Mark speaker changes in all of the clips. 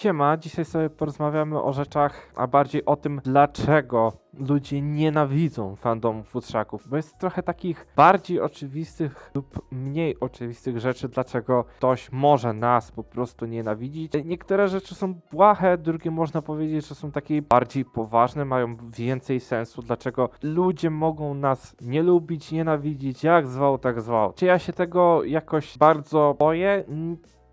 Speaker 1: Siema, dzisiaj sobie porozmawiamy o rzeczach, a bardziej o tym, dlaczego ludzie nienawidzą fandomów futrzaków, bo jest trochę takich bardziej oczywistych lub mniej oczywistych rzeczy, dlaczego ktoś może nas po prostu nienawidzić. Niektóre rzeczy są błahe, drugie można powiedzieć, że są takie bardziej poważne, mają więcej sensu, dlaczego ludzie mogą nas nie lubić, nienawidzić, jak zwał, tak zwał. Czy ja się tego jakoś bardzo boję?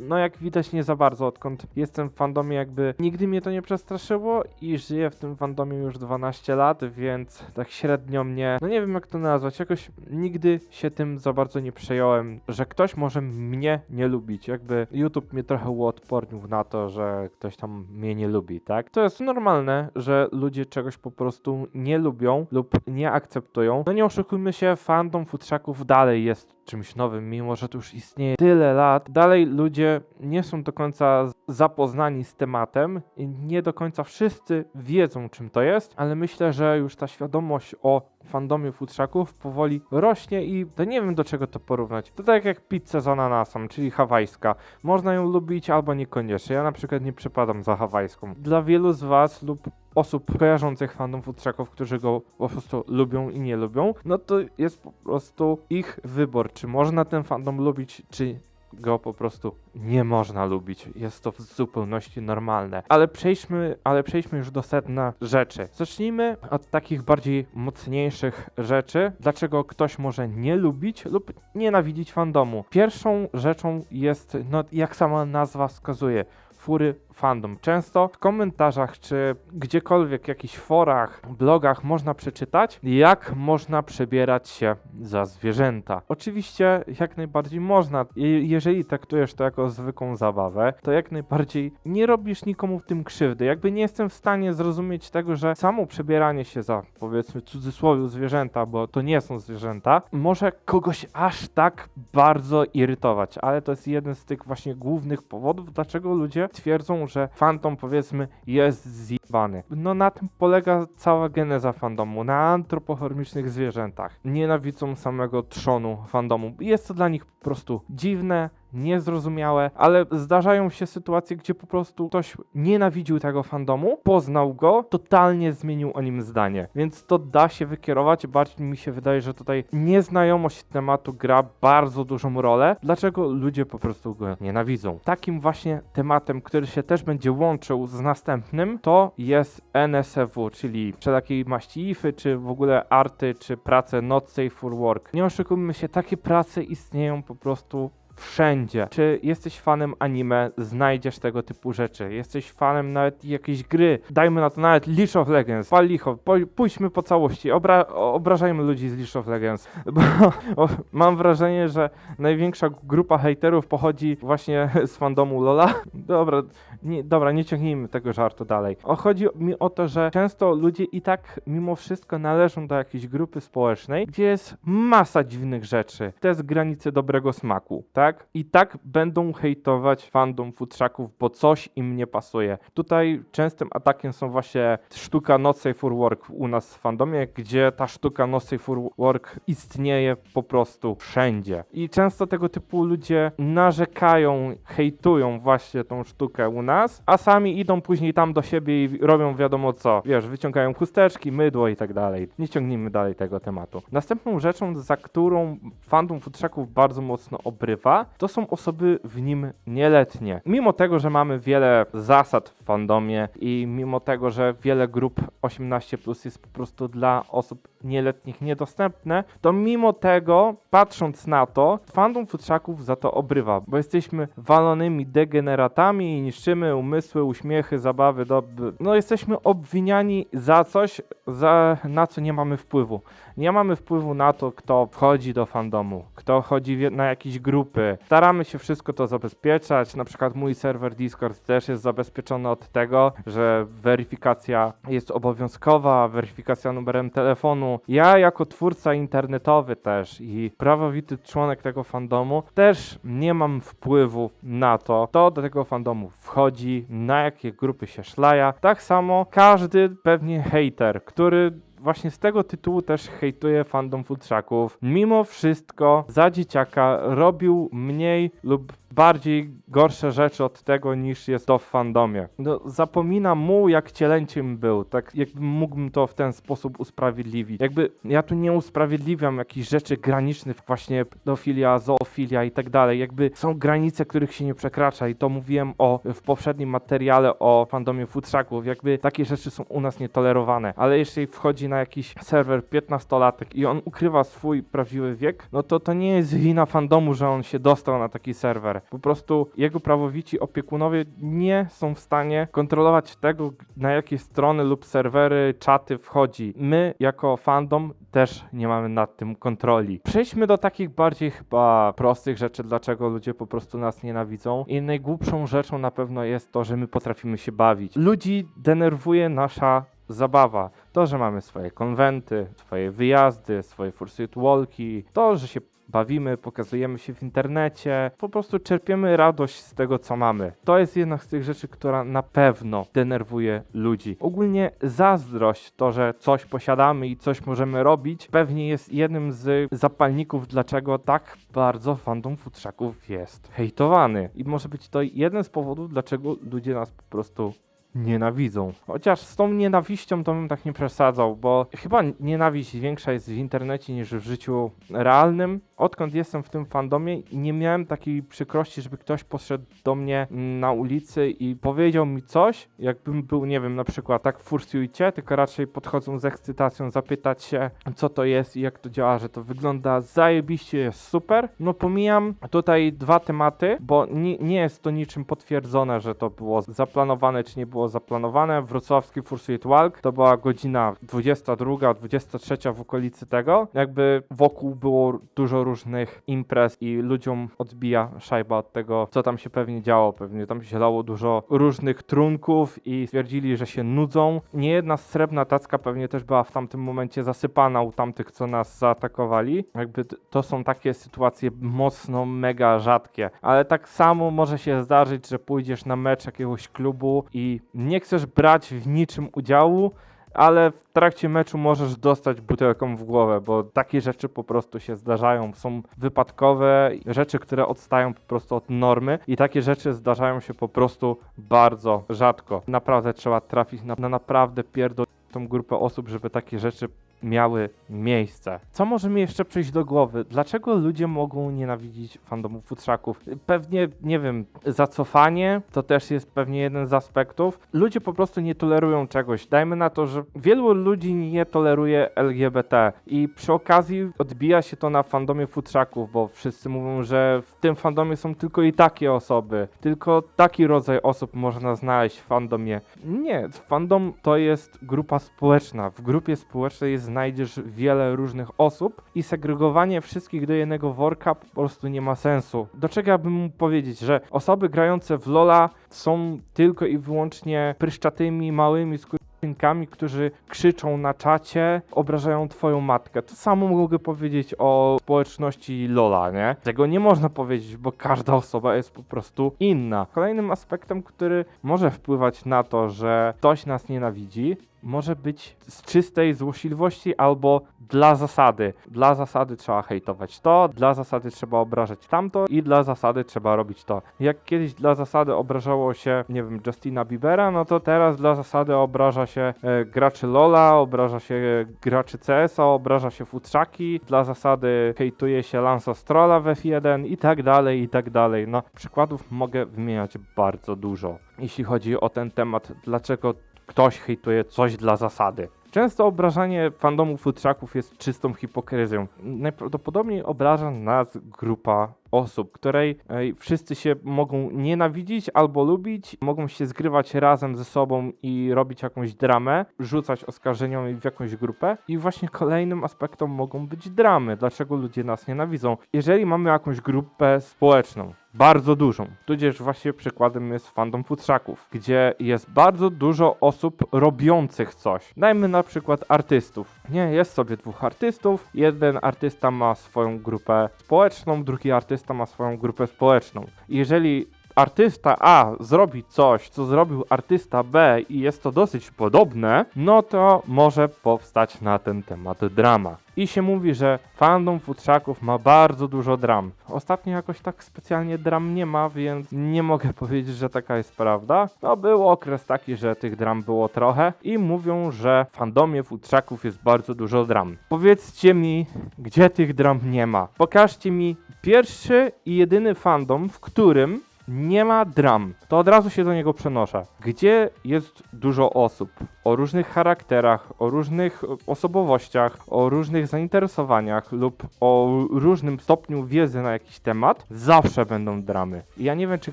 Speaker 1: No jak widać nie za bardzo, odkąd jestem w fandomie jakby nigdy mnie to nie przestraszyło i żyję w tym fandomie już 12 lat, więc tak średnio mnie, no nie wiem jak to nazwać, jakoś nigdy się tym za bardzo nie przejąłem, że ktoś może mnie nie lubić, jakby YouTube mnie trochę uodpornił na to, że ktoś tam mnie nie lubi, tak? To jest normalne, że ludzie czegoś po prostu nie lubią lub nie akceptują. No nie oszukujmy się, fandom futrzaków dalej jest czymś nowym, mimo że to już istnieje tyle lat. Dalej ludzie nie są do końca zapoznani z tematem i nie do końca wszyscy wiedzą, czym to jest, ale myślę, że już ta świadomość o fandomie futrzaków powoli rośnie i to nie wiem do czego to porównać. To tak jak pizza z ananasem, czyli hawajska. Można ją lubić albo niekoniecznie. Ja na przykład nie przypadam za hawajską. Dla wielu z was lub osób kojarzących fandom futrzaków, którzy go po prostu lubią i nie lubią, no to jest po prostu ich wybór, czy można ten fandom lubić, czy go po prostu nie można lubić. Jest to w zupełności normalne. Ale przejdźmy, ale przejdźmy już do sedna rzeczy. Zacznijmy od takich bardziej mocniejszych rzeczy. Dlaczego ktoś może nie lubić lub nienawidzić fandomu? Pierwszą rzeczą jest, no jak sama nazwa wskazuje, fury fandom. Często w komentarzach czy gdziekolwiek, jakichś forach, blogach można przeczytać, jak można przebierać się za zwierzęta. Oczywiście jak najbardziej można. Je- Jeżeli traktujesz to jako zwykłą zabawę, to jak najbardziej nie robisz nikomu w tym krzywdy. Jakby nie jestem w stanie zrozumieć tego, że samo przebieranie się za powiedzmy w cudzysłowie zwierzęta, bo to nie są zwierzęta, może kogoś aż tak bardzo irytować, ale to jest jeden z tych właśnie głównych powodów, dlaczego ludzie twierdzą, że fantom powiedzmy jest zjebany. No na tym polega cała geneza fandomu, na antropoformicznych zwierzętach. Nienawidzą samego trzonu fandomu. Jest to dla nich po prostu dziwne, niezrozumiałe, ale zdarzają się sytuacje, gdzie po prostu ktoś nienawidził tego fandomu, poznał go, totalnie zmienił o nim zdanie. Więc to da się wykierować. Bardziej mi się wydaje, że tutaj nieznajomość tematu gra bardzo dużą rolę. Dlaczego ludzie po prostu go nienawidzą? Takim właśnie tematem, który się też będzie łączył z następnym, to jest NSFW, czyli wszelakiej maści ify, czy w ogóle arty, czy prace not safe for work. Nie oszukujmy się, takie prace istnieją po prostu wszędzie. Czy jesteś fanem anime, znajdziesz tego typu rzeczy. Jesteś fanem nawet jakiejś gry, dajmy na to nawet League of Legends, pal licho, pójdźmy po całości, Obra obrażajmy ludzi z League of Legends, bo mam wrażenie, że największa grupa hejterów pochodzi właśnie z fandomu Lola. Dobra, nie, dobra, nie ciągnijmy tego żartu dalej. O, chodzi mi o to, że często ludzie i tak mimo wszystko należą do jakiejś grupy społecznej, gdzie jest masa dziwnych rzeczy. To jest granice dobrego smaku, tak? I tak będą hejtować fandom futrzaków, bo coś im nie pasuje. Tutaj częstym atakiem są właśnie sztuka Not Safe for Work u nas w fandomie, gdzie ta sztuka Not Safe for Work istnieje po prostu wszędzie. I często tego typu ludzie narzekają, hejtują właśnie tą sztukę u nas, a sami idą później tam do siebie i robią wiadomo co. Wiesz, wyciągają chusteczki, mydło i tak dalej. Nie ciągnijmy dalej tego tematu. Następną rzeczą, za którą fandom futrzaków bardzo mocno obrywa, to są osoby w nim nieletnie. Mimo tego, że mamy wiele zasad w fandomie i mimo tego, że wiele grup 18 plus jest po prostu dla osób nieletnich niedostępne, to mimo tego, patrząc na to, fandom futrzaków za to obrywa, bo jesteśmy walonymi degeneratami i niszczymy umysły, uśmiechy, zabawy, doby. No jesteśmy obwiniani za coś, za, na co nie mamy wpływu. Nie mamy wpływu na to, kto wchodzi do fandomu, kto chodzi na jakieś grupy. Staramy się wszystko to zabezpieczać. Na przykład mój serwer Discord też jest zabezpieczony od tego, że weryfikacja jest obowiązkowa, weryfikacja numerem telefonu. Ja jako twórca internetowy też i prawowity członek tego fandomu też nie mam wpływu na to, kto do tego fandomu wchodzi, na jakie grupy się szlaja. Tak samo każdy pewnie hater, który właśnie z tego tytułu też hejtuje fandom futrzaków. Mimo wszystko za dzieciaka robił mniej lub bardziej gorsze rzeczy od tego niż jest to w fandomie. No, zapominam mu jak cielęciem był, tak jakbym mógłbym to w ten sposób usprawiedliwić. Jakby ja tu nie usprawiedliwiam jakichś rzeczy granicznych, właśnie pedofilia, zoofilia i tak dalej. Jakby są granice, których się nie przekracza i to mówiłem o w poprzednim materiale o fandomie futrzaków. Jakby takie rzeczy są u nas nietolerowane, ale jeśli wchodzi na jakiś serwer 15-latek i on ukrywa swój prawdziwy wiek, no to to nie jest wina fandomu, że on się dostał na taki serwer. Po prostu jego prawowici opiekunowie nie są w stanie kontrolować tego, na jakie strony lub serwery, czaty wchodzi. My, jako fandom, też nie mamy nad tym kontroli. Przejdźmy do takich bardziej chyba prostych rzeczy, dlaczego ludzie po prostu nas nienawidzą. I najgłupszą rzeczą na pewno jest to, że my potrafimy się bawić. Ludzi denerwuje nasza zabawa. To, że mamy swoje konwenty, swoje wyjazdy, swoje fursuit walki, to, że się bawimy, pokazujemy się w internecie, po prostu czerpiemy radość z tego, co mamy. To jest jedna z tych rzeczy, która na pewno denerwuje ludzi. Ogólnie zazdrość, to, że coś posiadamy i coś możemy robić, pewnie jest jednym z zapalników, dlaczego tak bardzo fandom futrzaków jest hejtowany. I może być to jeden z powodów, dlaczego ludzie nas po prostu nienawidzą. Chociaż z tą nienawiścią to bym tak nie przesadzał, bo chyba nienawiść większa jest w internecie niż w życiu realnym. Odkąd jestem w tym fandomie, nie miałem takiej przykrości, żeby ktoś podszedł do mnie na ulicy i powiedział mi coś, jakbym był, nie wiem, na przykład tak w Fursuicie, tylko raczej podchodzą z ekscytacją zapytać się, co to jest i jak to działa, że to wygląda zajebiście, jest super. No pomijam tutaj dwa tematy, bo nie, nie jest to niczym potwierdzone, że to było zaplanowane, czy nie było zaplanowane. Wrocławski Fursuit Walk to była godzina 22, 23 w okolicy tego. Jakby wokół było dużo różnych imprez i ludziom odbija szajba od tego, co tam się pewnie działo. Pewnie tam się lało dużo różnych trunków i stwierdzili, że się nudzą. Niejedna srebrna tacka pewnie też była w tamtym momencie zasypana u tamtych, co nas zaatakowali. Jakby to są takie sytuacje mocno, mega rzadkie. Ale tak samo może się zdarzyć, że pójdziesz na mecz jakiegoś klubu i nie chcesz brać w niczym udziału, ale w trakcie meczu możesz dostać butelką w głowę, bo takie rzeczy po prostu się zdarzają. Są wypadkowe rzeczy, które odstają po prostu od normy i takie rzeczy zdarzają się po prostu bardzo rzadko. Naprawdę trzeba trafić na, na naprawdę pierdolitą grupę osób, żeby takie rzeczy miały miejsce. Co może mi jeszcze przyjść do głowy? Dlaczego ludzie mogą nienawidzić fandomów futrzaków? Pewnie, nie wiem, zacofanie to też jest pewnie jeden z aspektów. Ludzie po prostu nie tolerują czegoś. Dajmy na to, że wielu ludzi nie toleruje LGBT i przy okazji odbija się to na fandomie futrzaków, bo wszyscy mówią, że w tym fandomie są tylko i takie osoby. Tylko taki rodzaj osób można znaleźć w fandomie. Nie, fandom to jest grupa społeczna. W grupie społecznej znajdziesz wiele różnych osób i segregowanie wszystkich do jednego worka po prostu nie ma sensu. Do czego ja bym mógł powiedzieć, że osoby grające w LoLa są tylko i wyłącznie pryszczatymi, małymi skurczynkami, którzy krzyczą na czacie, obrażają twoją matkę. To samo mogę powiedzieć o społeczności LoLa, nie? Tego nie można powiedzieć, bo każda osoba jest po prostu inna. Kolejnym aspektem, który może wpływać na to, że ktoś nas nienawidzi, może być z czystej złośliwości albo dla zasady. Dla zasady trzeba hejtować to, dla zasady trzeba obrażać tamto i dla zasady trzeba robić to. Jak kiedyś dla zasady obrażało się, nie wiem, Justina Biebera, no to teraz dla zasady obraża się e, graczy LoLa, obraża się e, graczy CS-a, obraża się futrzaki, dla zasady hejtuje się Lansa Strolla w F1 i tak dalej, i tak dalej. No, przykładów mogę wymieniać bardzo dużo. Jeśli chodzi o ten temat, dlaczego ktoś hejtuje coś dla zasady. Często obrażanie fandomu futrzaków jest czystą hipokryzją. Najprawdopodobniej obraża nas grupa osób, której wszyscy się mogą nienawidzić albo lubić, mogą się zgrywać razem ze sobą i robić jakąś dramę, rzucać oskarżeniami w jakąś grupę. I właśnie kolejnym aspektem mogą być dramy. Dlaczego ludzie nas nienawidzą? Jeżeli mamy jakąś grupę społeczną, bardzo dużą. Tudzież właśnie przykładem jest fandom futrzaków, gdzie jest bardzo dużo osób robiących coś. Dajmy na przykład artystów. Nie, jest sobie dwóch artystów. Jeden artysta ma swoją grupę społeczną, drugi artysta ma swoją grupę społeczną. Jeżeli artysta A zrobi coś, co zrobił artysta B i jest to dosyć podobne, no to może powstać na ten temat drama. I się mówi, że fandom futrzaków ma bardzo dużo dram. Ostatnio jakoś tak specjalnie dram nie ma, więc nie mogę powiedzieć, że taka jest prawda. No był okres taki, że tych dram było trochę i mówią, że w fandomie futrzaków jest bardzo dużo dram. Powiedzcie mi, gdzie tych dram nie ma. Pokażcie mi pierwszy i jedyny fandom, w którym nie ma dram, to od razu się do niego przenoszę. Gdzie jest dużo osób o różnych charakterach, o różnych e, osobowościach, o różnych zainteresowaniach lub o różnym stopniu wiedzy na jakiś temat, zawsze będą dramy. I ja nie wiem, czy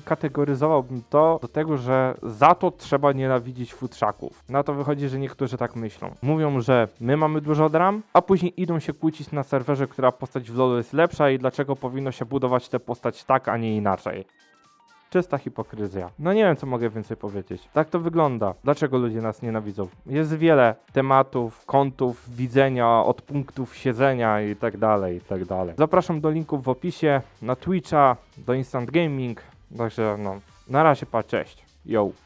Speaker 1: kategoryzowałbym to do tego, że za to trzeba nienawidzić futrzaków. Na to wychodzi, że niektórzy tak myślą. Mówią, że my mamy dużo dram, a później idą się kłócić na serwerze, która postać w LoL jest lepsza i dlaczego powinno się budować tę postać tak, a nie inaczej. Czysta hipokryzja. No nie wiem, co mogę więcej powiedzieć. Tak to wygląda. Dlaczego ludzie nas nienawidzą? Jest wiele tematów, kątów, widzenia, od punktów siedzenia i tak dalej, i tak dalej. Zapraszam do linków w opisie, na Twitcha, do Instant Gaming. Także no, na razie pa, cześć. Yo.